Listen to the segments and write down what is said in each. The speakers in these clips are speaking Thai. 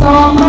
ส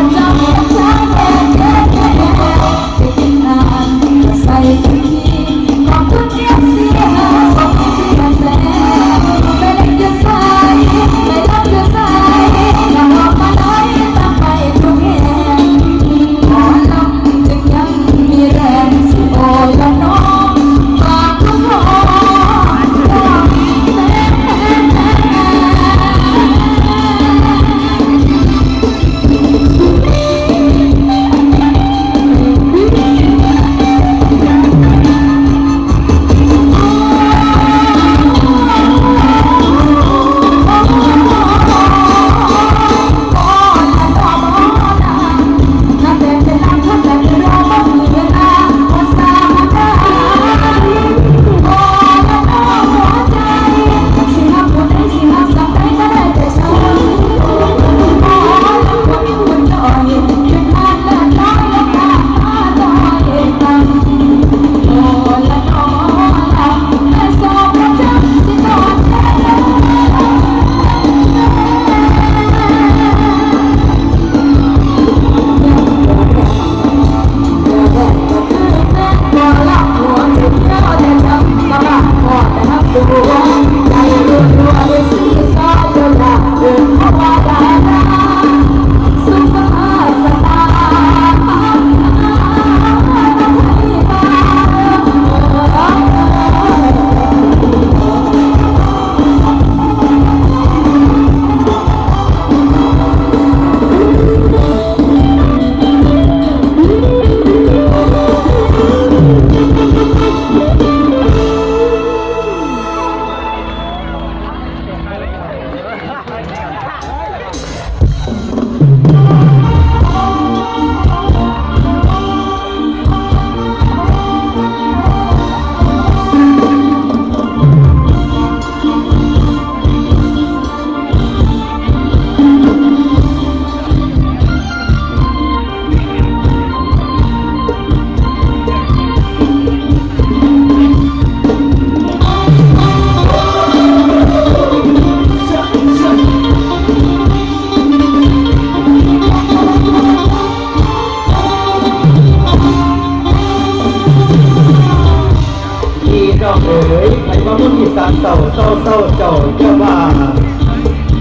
น้องเอ๋ยไอ้ว่ามุ่งอีสานเศร้าเศร้าเศร้าเจ้าเจ้าว่า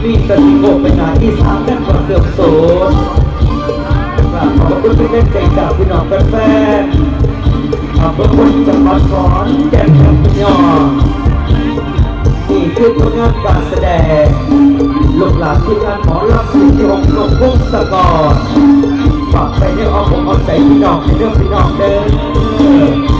มีกระสิโกไปหนาอีสานนั่นก็เสื่อมโสดกราบขอบคุณที่เล่นใจจากพี่น้องแฟนๆขอบคุณจังหวัดขอนแก่นครับพี่น้องนี่คือผลงานการแสดงลูกหลานที่งานหมอลำสิที่องค์หลวงพงศกรฝากไปในอ้อมอกอ้อมใจพี่น้องในเรื่องพี่น้องเดิน